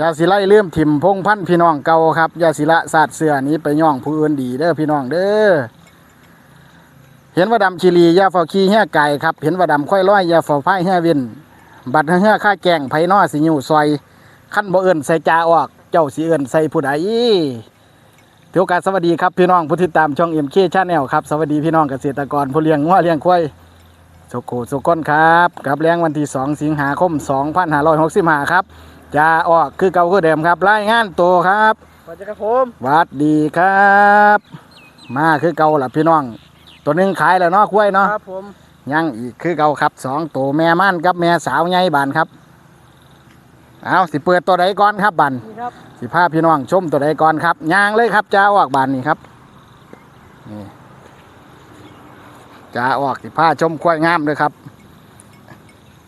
ยาสิไล่เลื่อมถิ่มพงพันพี่น้องเก่าครับยาสิละศาสตร์เสือนี้ไปย่องผู้อื่นดีเด้อพี่น้องเด้อเห็นว่าดำชิลียาเฝ้าขี้เหี้ยไก่ครับ เห็นว่าดำค่อยร้อยยาเฝ้าพายเหี้ยเวิน บัดเหี้ยข้าแกงไผ่นอสิยูซอยขั้นบ่เอิ้นใส่จาออก เจ้าสิเอิ้นใส่ผู้ใดถือโอกาสสวัสดีครับพี่น้องผู้ติดตามช่อง MK Channel ครับสวัสดีพี่น้องเกษตรกรผู้เลี้ยงงัวเลี้ยงควายสุโขสุก้นครับกับแรงวันที่ 2 สิงหาคม 2565 ครับ จะออกคือเก่าคือเดิมครับรายงานตัวครับสวัสดีครับผมหวัดดีครับ มาคือเก่าล่ะพี่น้อง ตัวหนึงขายแล้วเนาะคุ้ยเนาะครับผมยังอีกคือเก่าครับสองตัวแม่ม่านกับแม่สาวใหญ่บานครับเอาสิเปิดตัวใดก่อนครับบันนี่ครับสิพาพี่น้องชมตัวใดก่อนครับย่างเลยครับจ้าออกบานนี่ครับนี่จ้าออกสิพาชมควายงามเลยครับ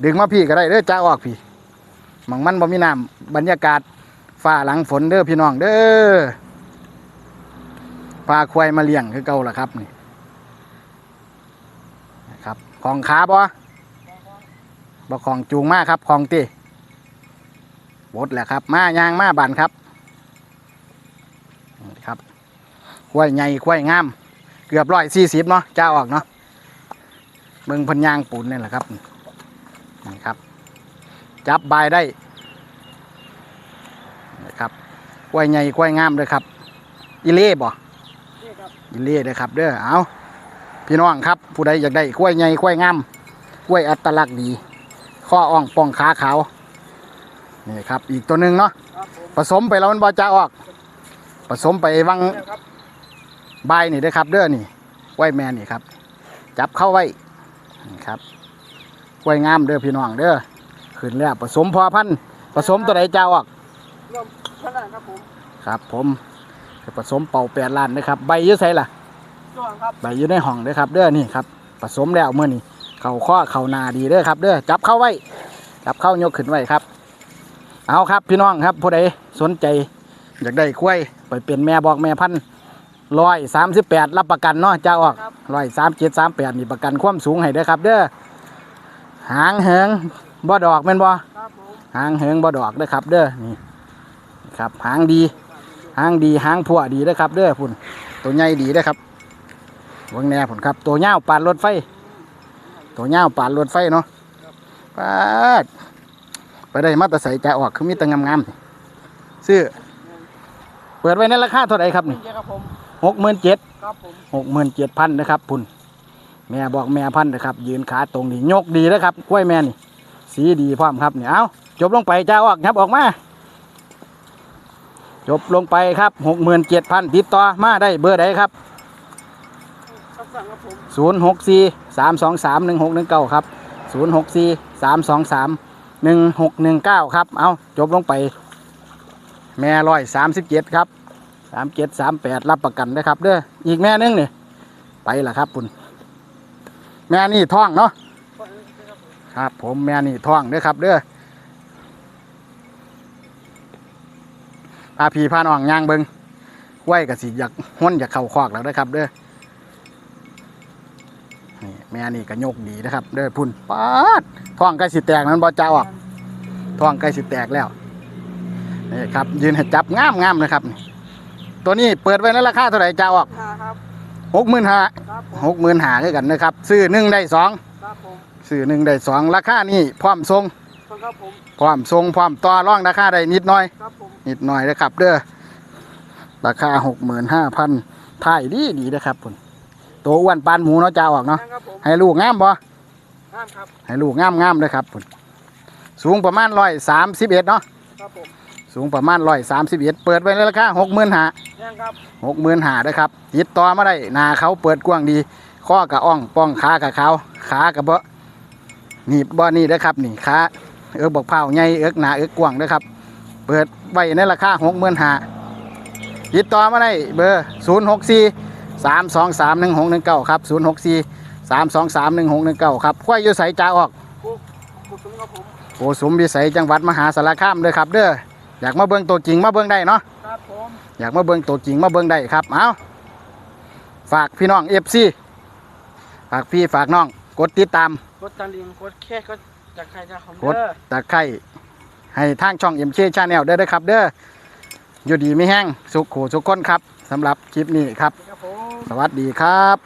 ดึงมาพี่ก็ได้เด้อจ้าออกพี่ หมังมันบ่มีน้ำบรรยากาศฟ้าหลังฝนเด้อพี่น้องเด้อพาควายมาเลี้ยงคือเก่าล่ะครับนี่นะครับของขาบ่บ่ของจูงมากครับของตีบดแหละครับ มายางมาบันครับนะครับควายใหญ่ควายงาม เกือบร้อยสี่สิบเนาะจ้าออกเนาะเบิ่งพันยางปูนนี่แหละครับนี่ครับ จับบายได้นะครับกล้วยใหญ่กล้วยงามเลยครับอีเล่บ่นี่ครับอีเล่เลยครับเด้อเอาพี่น้องครับ ผู้ใดอยากได้กล้วยใหญ่กล้วยงามกล้วยอัตลักษณ์ดี ข้ออ่องป่องขาขาวนี่ครับ อีกตัวหนึ่งเนาะครับผมผสมไปแล้วมันบ่จะออก ผสมไปวังนี่ครับใบายนี่เด้อครับเด้อนี่กล้วยแม่นี่ครับ จับเข้าไว้นี่ครับกล้วยงามเด้อพี่น้องเด้อ ขึ้นแล้วผสมพอพันธุ์ผสมตัวใดเจ้าออกรวมพลังครับผมครับ ผมผสมเป่าแปดล้านนะครับ ใบอยืดใส่ล่ะช่วงครับใบอยืดในห้องเด้อครับ เด้อนี่ครับผสมแล้วเมื่อนี่เข่าข้อเข่านาดีเด้อครับ เด้อจับเข้าไว้จับเข้ายกขึ้นไว้ครับ เอาครับพี่น้องครับผู้ใดสนใจอยากได้กล้วยไปเป็นแม่บอกแม่พันธุ์ร้อยสามสิบแปดรับประกันเนาะเจ้าออกครับร้อยสามเจ็ดสามแปดนี่ประกันความสูงให้เด้อครับ เด้อหางเหิง บ่ดอกแม่นบ่ครับผมหางเหิงบ่ดอกเด้อครับ เด้อนี่ครับ หางดีหางดีหางพัวดีเด้อครับ เด้อพุ่นตัวใหญ่ดีเด้อครับเวงแหน่พุ่นครับ ตัวเงาวปานรถไฟ ตัวเงาวปานรถไฟเนาะปาดไปได้มาแตะใส่จะออกคือมีแตังงามๆนี่ซื้อเปิดไว้ในราคาเท่าไหร่ครับนี่นี่ครับผมหกหมื่นเจ็ดครับผมหกหมื่นเจ็ดพันนะครับพุ่นแม่บอกแม่พันธุ์นะครับ ยืนขาตรงนี่ยกดีนะครับกล้วยแม่นี่ สีดีพร้อมครับเนี่ยเอาจบลงไปจ้าออกครับออกมา จบลงไปครับหกหมื่นเจ็ดพันติดต่อมาได้เบอร์ใดครับศูนย์หกสี่สามสองสามหนึ่งหกหนึ่งเก้าครับศูนย์หกสี่สามสองสามหนึ่งหกหนึ่งเก้าครับ เอาจบลงไป แม่ร้อยสามสิบเจ็ดครับสามเจ็ดสามแปดรับประกันนะครับเด้ออีกแม่หนึงนี่ไปละครับคุณแม่นี่ท้องเนาะ ครับ ผมแม่นี่ท้องเด้อครับเด้อพาพี่พาน้องย่างเบิงไว้กับสิอยากห้นอยากเข่าคอกแล้วนะครับ เด้อนี่แม่นี่ก็โยกดีนะครับ เด้อพุ่นป๊าดท้องใกล้สิแตกนั้นบ่จ้าออกท้องใกล้สิแตกแล้วนี่ครับยืนให้จับงามงามนะครับนี่ตัวนี้เปิดไว้ในราคาเท่าไหร่จ้าออกห้าครับหกหมื่นห้าครับผมหกหมื่นห้าคือกันนะครับ ซื้อหนึ่งได้สองครับผม ซื้อหนึ่งได้สองราคานี่พร้อมทรงครับผมพร้อมทรงพร้อมต่อรองราคาได้นิดหน่อย ครับผมนิดหน่อยนะครับ เด้อราคาหกหมื่นห้าพันถ่ายดีดีนะครับคุณตัวอ้วนปานหมูเนาะจ้าออกเนาะครับผมให้ลูกงามบ่ห้ามครับให้ลูกงามงามเลยครับคุณสูงประมาณร้อยสามสิบเอ็ดเนาะครับผมสูงประมาณร้อยสามสิบเอ็ดเปิดไว้ในราคาหกหมื่นห้ายังครับหกหมื่นห้านะครับติดต่อมาได้หนาเขาเปิดกว้างดี ข้อกะอ่องป้องขากะเขาขากะเบาะห นีบบ่นี่นะครับนี่ขาเอิกบอกเผาใหญ่เอิกหนาเอิกกว้างนะครับ เปิดไว้ในราคาหกหมื่นห้าติดต่อมาได้เบอร์ศูนย์หกสี่สามสองสามหนึ่งหกหนึ่งเก้าครับศูนย์หกสี่สามสองสามหนึ่งหกหนึ่งเก้าครับควายอยุใสจ้าออกผู้ผู้สูงครับผมโอสมวิสัยจังหวัดมหาสารคามเลยครับเด้ออยากมาเบิ่งตัวจริงมาเบิ่งได้เนาะครับผมอยากมาเบิ่งตัวจริงมาเบิ่งได้ครับเอาฝากพี่น้องเอฟซีฝากพี่ฝากน้อง กดติดตามกดตะลิงกดแค่กดจากใครจะคอมกดเด้อตะไคร้ให้ทางช่อง MK Channel เด้อเด้อครับ เด้ออยู่ดีไม่แห้งสุขหูสุขคนครับสำหรับคลิปนี้ครับ ครับผม สวัสดีครับ